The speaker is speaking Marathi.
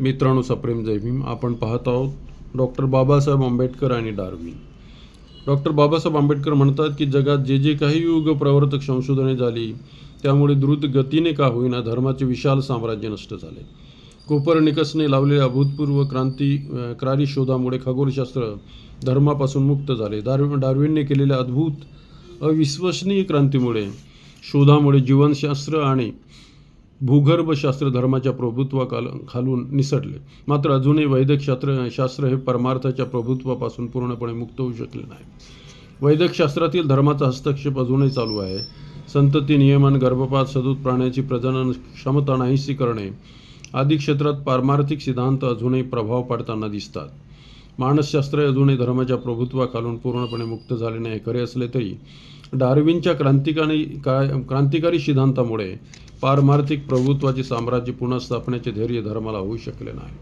मित्रांनो सप्रेम जय भीम. आपण पाहत आहोत डॉक्टर बाबासाहेब आंबेडकर आणि डार्विन. डॉक्टर बाबासाहेब आंबेडकर म्हणतात की जगात जे जे काही युग प्रवर्तक संशोधने झाली त्यामुळे द्रुत गतीने का होईना धर्माचे विशाल साम्राज्य नष्ट झाले. कोपरनिकसने लावलेल्या अभूतपूर्व क्रांती क्रारी शोधामुळे खगोलशास्त्र धर्मापासून मुक्त झाले. डार्व डार्विनने केलेल्या अद्भुत अविश्वसनीय क्रांतीमुळे शोधामुळे जीवनशास्त्र आणि भूगर्भशास्त्र धर्माच्या प्रभुत्वाखाल खालून निसटले. मात्र अजूनही वैदिक शास्त्र शास्त्र हे परमार्थाच्या प्रभुत्वापासून पूर्णपणे मुक्त होऊ शकले नाही. वैदिक शास्त्रातील धर्माचा हस्तक्षेप अजूनही चालू आहे. संतती नियमन गर्भपात सदूत प्राण्याची प्रजनन क्षमता नाहीशी करणे आदी क्षेत्रात पारमार्थिक सिद्धांत अजूनही प्रभाव पाडताना दिसतात. मानसशास्त्र अजूनही धर्माच्या प्रभुत्वाखालून पूर्णपणे मुक्त झाले नाही खरे असले तरी. डार्विनच्या क्रांतिकारी का क्रांतिकारी सिद्धांतामुळे पारमार्थिक प्रभुत्वाचे साम्राज्य पुनर्स्थापण्याचे धैर्य धर्माला होऊ शकले नाही.